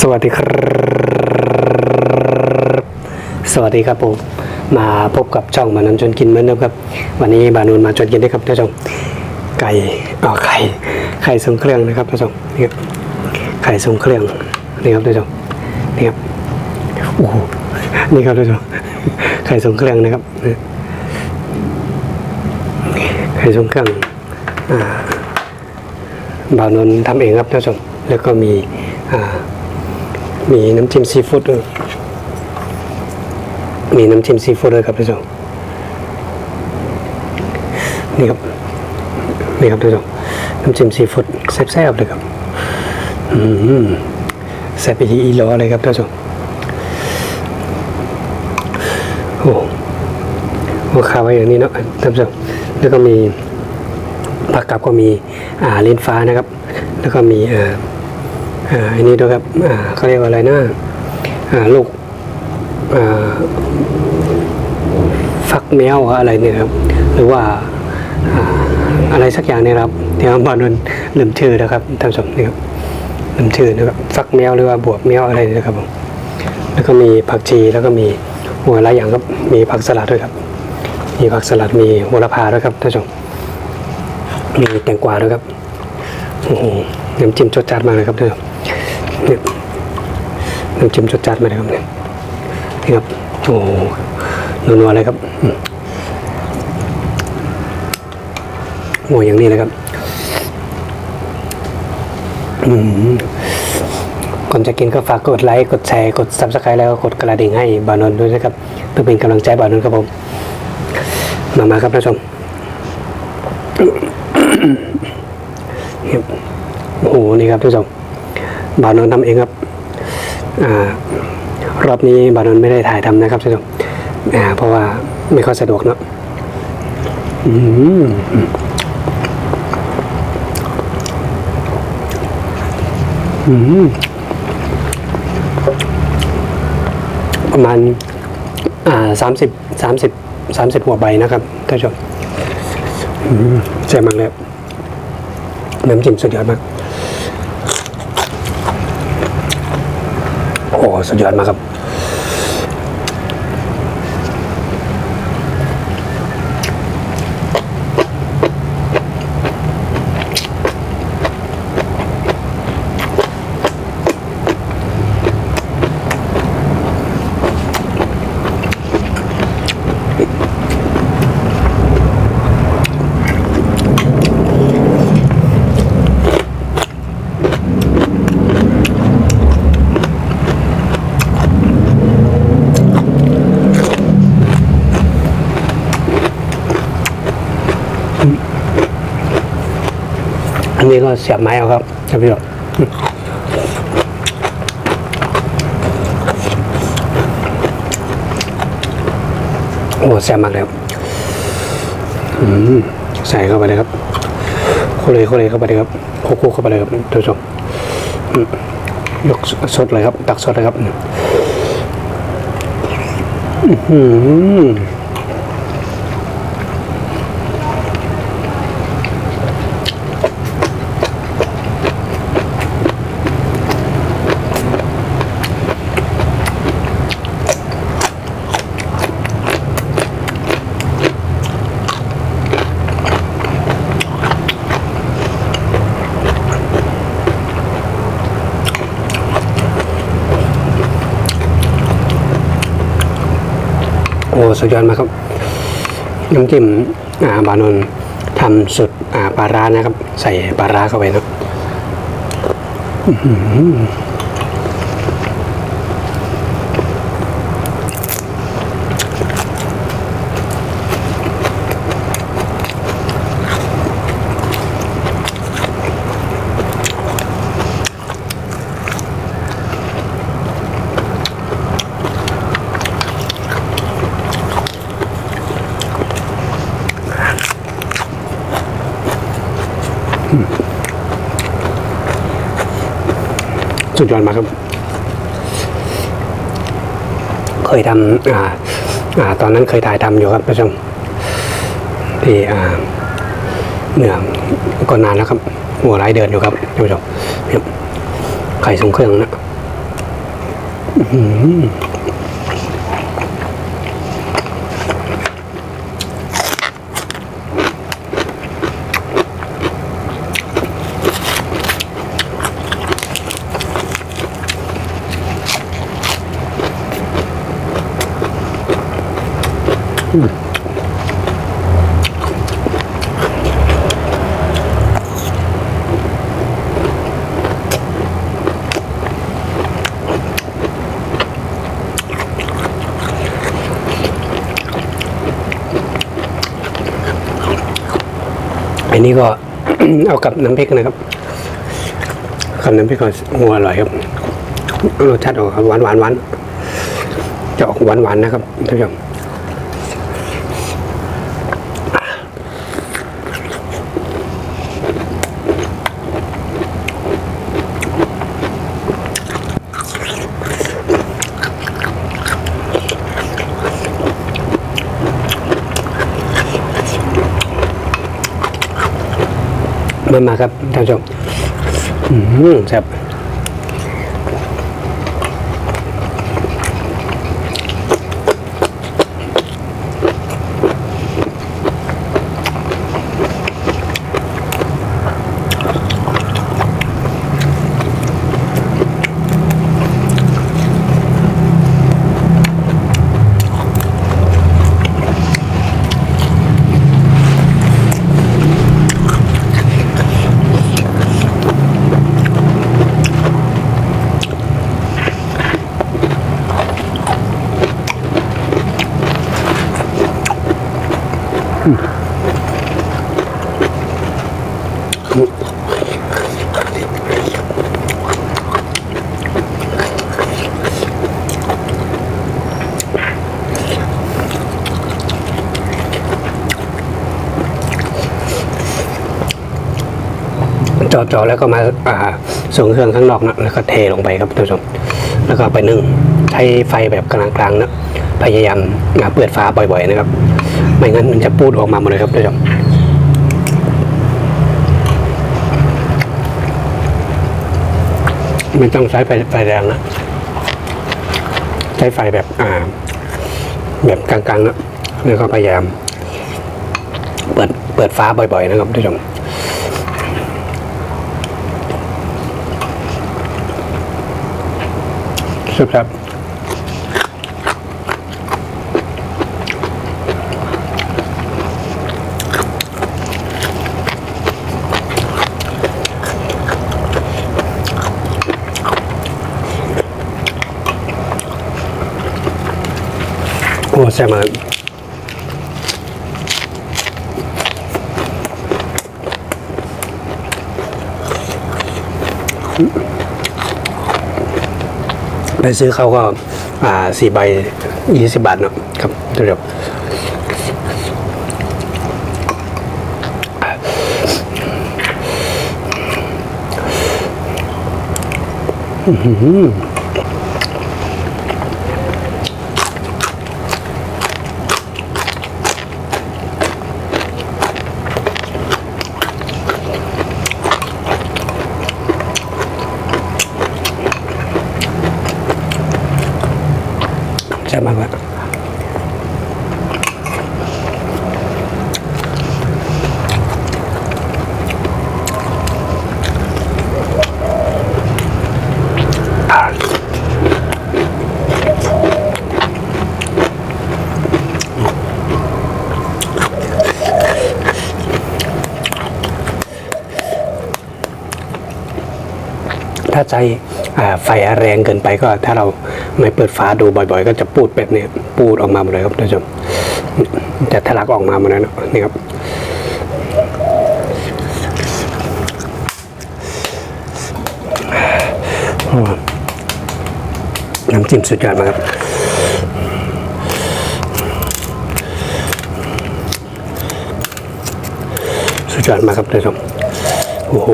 สวัสดีครับสวัสดีครับผมมาพบกับช่องมานันจนกินเหมือนเดิมครับ วันนี้บานูนมาจนกินได้ครับท่านผู้ชมไก่อ๋อไข่ไข่ทรงเครื่องนะครับท่านผู้ชมนี่ครับไข่ทรงเครื่องนี่ครับท่านผู้ชมนี่ครับโอ้โหนี่ครับท่านผู้ชมไข่ทรงเครื่องนะครับไข่ทรงเครื่องอบาวนนท์ทำเองครับท่านผู้ชมแล้วก็มีอ่า มีน้ำจิ้มซีฟู้ดด้วยมีน้ำจิ้มซีฟู้ดด้วยครับท่านผู้ชมนี่ครับนี่ครับท่านผู้ชมน้ำจิ้มซีฟู้ดแซ่บๆเลยครับอืมแซ่บไปที่อีหลอเลยครับท่านผู้ชมโอ้โหข้าวไว้อย่างนี้เนาะท่านผู้ชมแล้วก็มีผักกับก็มีอ่าลิ้นฟ้านะครับ แล้วก็มีอ่า อ่าอันนี้ด้วยครับอ่าเขาเรียกว่าอะไรนะอ่าลูกอ่าฟักแมวอะไรเนี่ยครับ หรือว่าอ่าอะไรสักอย่างเนี่ยครับเดี๋ยวบอลนลืมชื่อนะครับท่านผู้ชมนี่ครับลืมชื่อนะครับฟักแมวหรือว่าบวบแมวอะไรเนี่ยนะครับผมแล้วก็มีผักชีแล้วก็มีหัวหลายอย่างครับมีผักสลัดด้วยครับ มีผักสลัดมีโหระพาด้วยครับท่านผู้ชมมีแตงกวาด้วยครับโอ้โห น้ำจิ้มรสจัดมากเลยครับเด้อเนี่ยน้ำจิ้มรสจัดมากเลยครับเนี่ยนี่ครับโอ้โหนัวๆเลยครับโอ้อย่างนี้เลยครับอืมก่อนจะกินก็ฝากกดไลค์ กดแชร์ กด subscribe แล้วก็กดกระดิ่งให้บานนท์ด้วยนะครับเพื่อเป็นกำลังใจบานนท์ครับผม มามาครับท่านผู้ชม ครับโอ้โห นี่ครับทุกท่านบาวนนท์ทำเองครับอรอบนี้บาวนนท์ไม่ได้ถ่ายทำนะครับทุกท่านเพราะว่าไม่ค่อยสะดวกเนาะอืมอืมประมาณอ่าสามสิบสามสิบสามสิบหัวใบนะครับท่านผู้ชมอืมใช่มากเลยครับน้ำจิ้มสุดยอดมาก โอ้ สุดยอดมากครับ ก็เสียบไม้เอาครับท่านผู้ชมโอ้เสียบมากเลยครับใส่เข้าไปเลยครับโคเลยโคเลยเข้าไปเลยครับโคโค่เข้าไปเลยครับท่านผู้ชมยกสดเลยครับ ตักสดเลยครับอือ สุดยอดมากครับน้ำจิ้มอ่าบานนทำสุดอ่าปลาร้านะครับ ใส่ปลาร้าเข้าไปนะ ยอดมากครับ เคยทำอ่าอ่า ตอนนั้นเคยถ่ายทำอยู่ครับผู้ชมที่อ่าเหนือก็นานแล้วครับหัวไร้เดินอยู่ครับท่านผู้ชมไข่ทรงเครื่องนะอั อันนี้ก็เอากับน้ำพริกนะครับกับน้ำพริกก็หัวอร่อยครับรสชาติออกหวานหวานหวานจะออกหวานหวานนะครับท่านผู้ชม มามาครับท่านผู้ชมอืมครับ เจาะแล้วก็มาอ่าส่งเครื่องข้างนอกนะแล้วก็เทลงไปครับท่านผู้ชมแล้วก็ไปนึ่งใช้ไฟแบบกลางๆนะพยายามเปิดฟ้าบ่อยๆนะครับ ไม่งั้นมันจะปูดออกมาหมดเลยครับท่านผู้ชมไม่ต้องใช้ไฟไฟแรงนะใช้ไฟแบบอ่า แบบกลางๆนะแล้วก็พยายาม เปิดเปิดฟ้าบ่อยๆนะครับท่านผู้ชม สุดครับโอ้แซ่บมาก ไปซื้อเขาก็อ่าสี่ใบยี่สิบบาทเนาะครับเดี๋ยวแถ้าใจไฟแรงเกินไปก็ ถ้าเราไม่เปิดฟ้าดูบ่อย ๆ ก็จะปูดแบบนี้ปูดออกมาหมดเลยครับท่านผู้ชมจะทะลักออกมาหมดเลยเนาะนี่ครับน้ำจิ้มสุดยอดมากครับสุดยอดมากครับท่านผู้ชมโอ้โห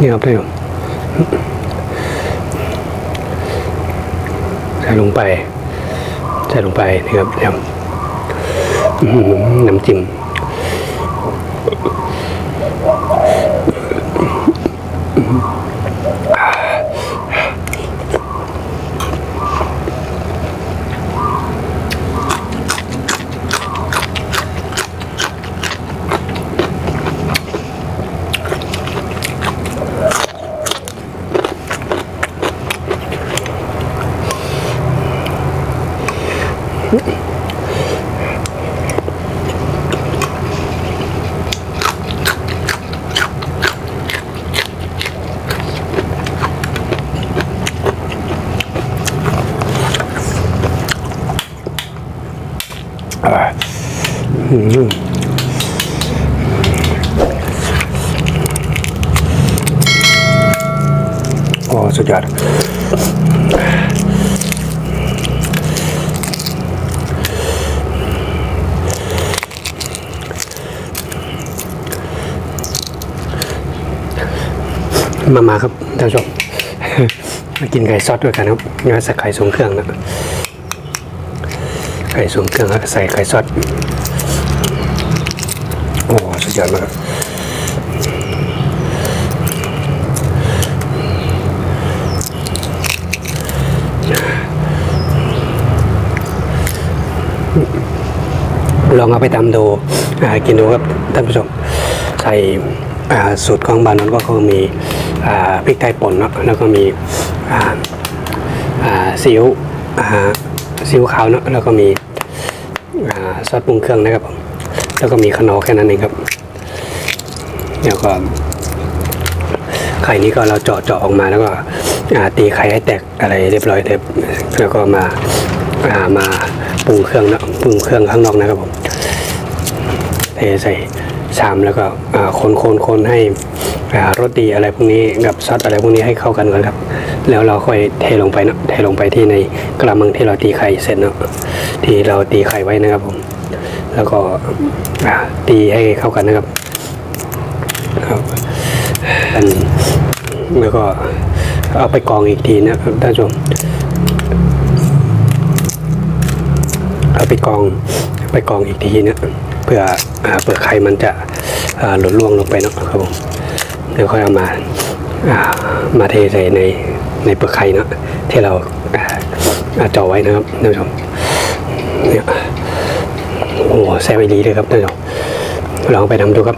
นี่ครับท่านผู้ชมครับลงไป ใส่ลงไปนะครับเดี๋ยวน้ำจิ้ม Okay. มามาครับท่านผู้ชมมากินไก่ซอสด้วยกันครับงานใส่ไข่ทรงเครื่องนะไข่ทรงเครื่องแล้วก็ใส่ไข่ซอสโอ้สุดยอดมากลองเอาไปตำดูกินดูครับท่านผู้ชมใส่ สูตรของบานนั้นก็คือมีอพริกไทยป่นเนาะแล้วก็มีซีอิ๊วซีอิ๊วขาวเนาะแล้วก็มีซอสปรุงเครื่องนะครับผมแล้วก็มีขนอแค่นั้นเองครับแล้วก็ไข่นี้ก็เราเจาะเจาะออกมาแล้วก็ตีไข่ให้แตกอะไรเรียบร้อยเรียบแล้วก็มาามาปรุงเครื่องนะปรุงเครื่องข้างนอกนะครับผมเทใส่ ชามแล้วก็คนคนคนให้อ่ารสดีอะไรพวกนี้กับซอสอะไรพวกนี้ให้เข้ากันก่อนครับ แล้วเราค่อยเทลงไปเนะเทลงไปที่ในกระมังที่เราตีไข่เสร็จเนาะที่เราตีไข่ไว้นะครับผมแล้วก็ตีให้เข้ากันนะครับครับอันแล้วก็เอาไปกองอีกทีนะครับท่านผู้ชมเอาไปกองไปกองอีกทีนะ เพื่อเปลือกไข่มันจะหลุดล่วงลงไปเนาะครับผมเดี๋ยวค่อยเอามาามาเทใส่ในในเปลือกไข่เนาะที่เราอาจ่อไว้นะครับท่านผู้ชมเนี่ยโอ้แซ่บอีหลีเลยครับท่านผู้ชมลองไปทำดูครับ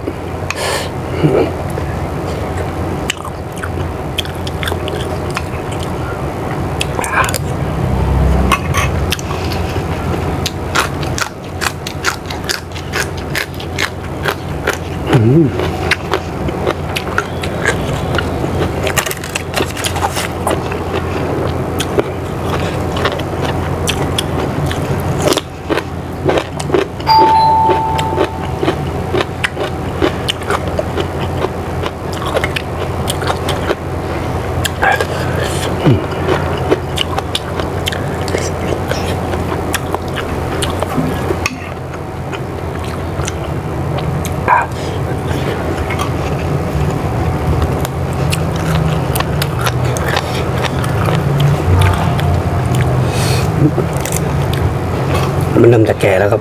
มันเริ่มจะแก่แล้วครับ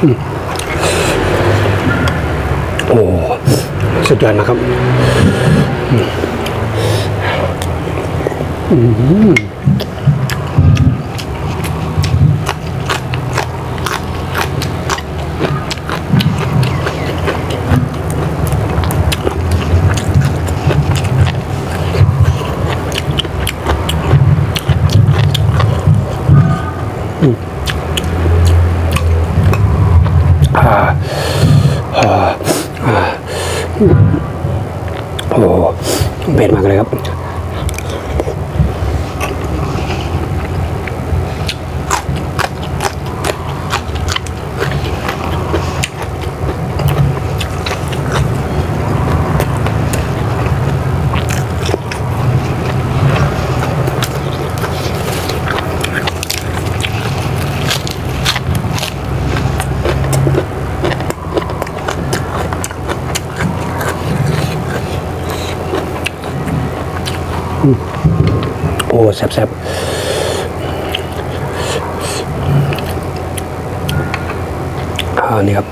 โอ้สุดยอดนะครับอืมอืมอ่าอ่าอ่าโอ้เผ็ดมากเลยครับ อ อ้ แซ่บๆอ่านี่ครับ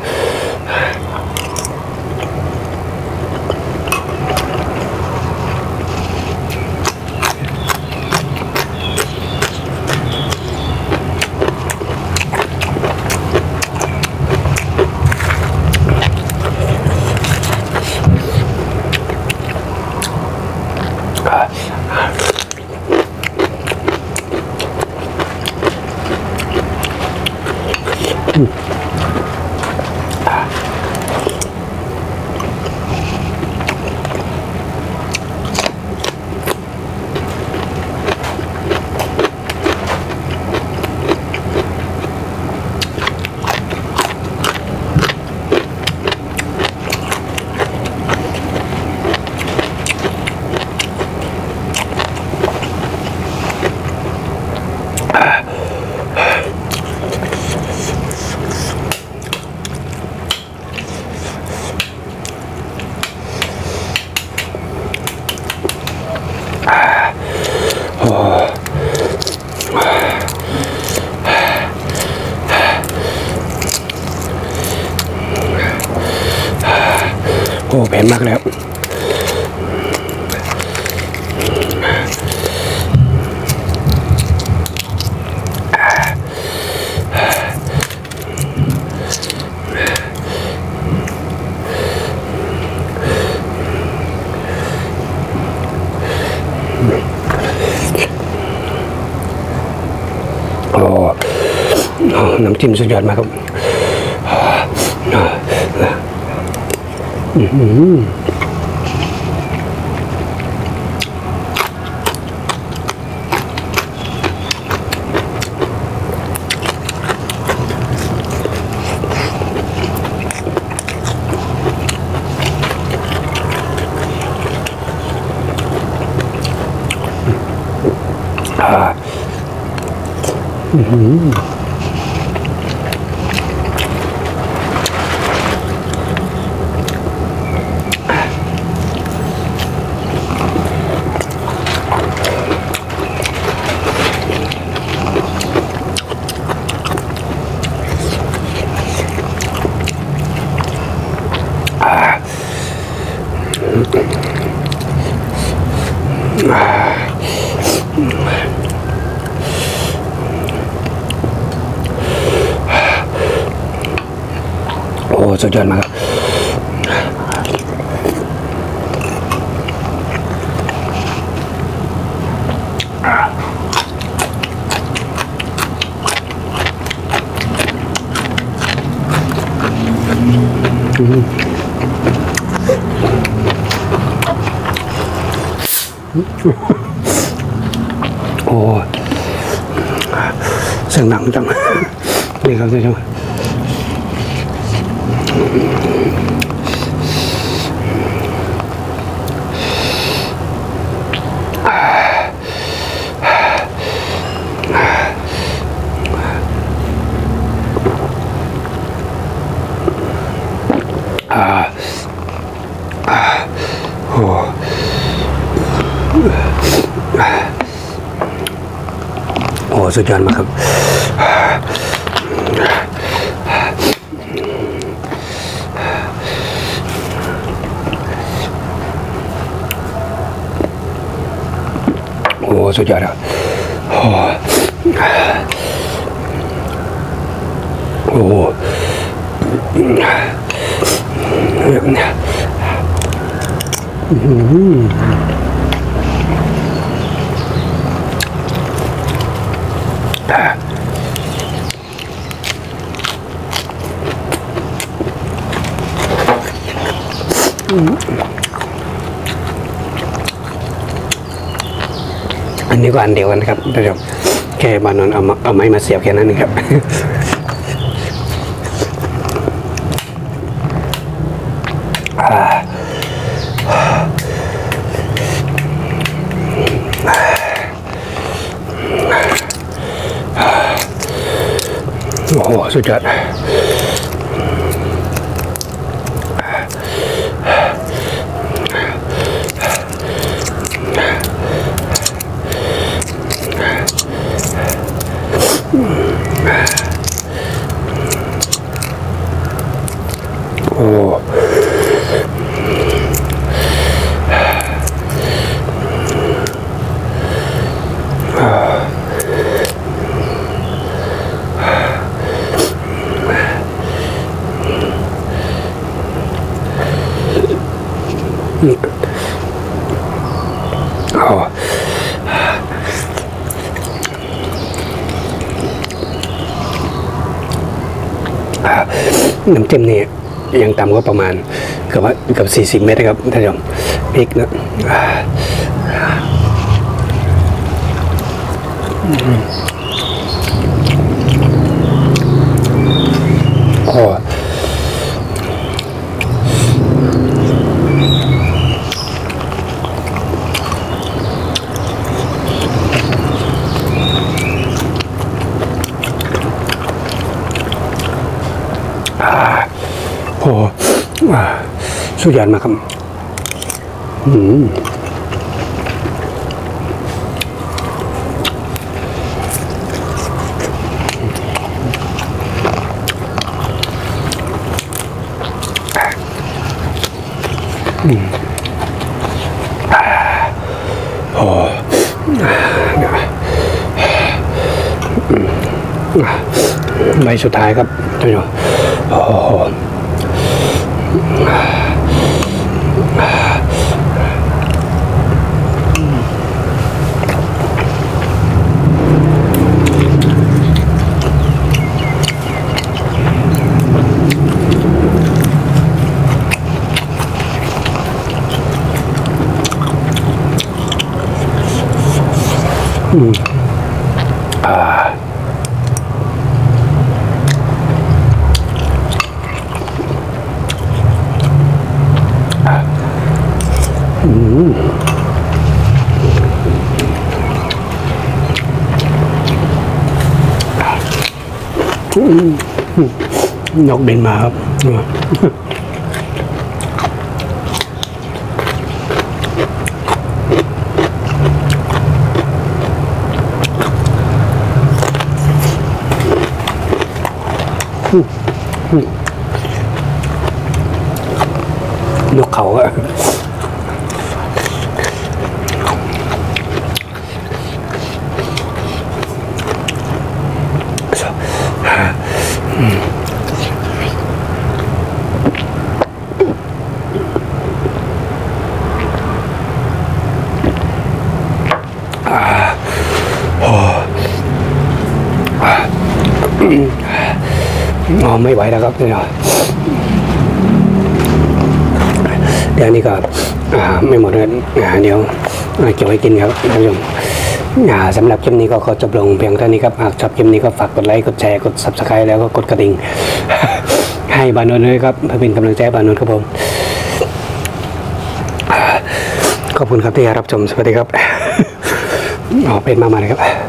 โอ้เผ็ดมากแล้วโอ้น้ำจิ้มสุดยอดมากครับอ่า อื้ สุดยอดมากครับโอ้เสียงหนังจัง นี่ครับท่านผู้ชม โอ้สุดยอดมากครับ โอ้สุดยอดครับโอ้โอ้อั นี้ก็อันเดียวกันนะครับท่านผู้ชมแค่บานอนเอามาเอาไม้มาเสียบแค่นั้นเองครับโอ้โหสุดยอด โอ้โอ้ น้ำจิ้มนี่ยังต่ำก็ประมาณเกือบว่าเกือบสี่สิบ40 เมตรนะครับท่านผู้ชมพริกนะอ่าโอ้โหอ่า สุดยอดมากครับอืมใบสุดท้ายครับท่านผู้ชมโอ้ โหนกบินมา นกเขาอะอ๋อไม่ไหวแล้วครับเดี๋ย เดี๋ยวนี้ก็ไม่หมดเลยเดี๋ยวเก็บไว้กินครับท่านผู้ชมสำหรับคลิปนี้ก็ขอจบลงเพียงเท่านี้ครับ หากชอบคลิปนี้ก็ฝากกดไลค์ กดแชร์ กด subscribe แล้วก็กดกระดิ่ง ให้บานนท์ด้วยครับเพื่อเป็นกำลังใจบานนท์ครับผม ขอบคุณครับที่รับชม สวัสดีครับอ๋อเป็นมากๆเลยครับ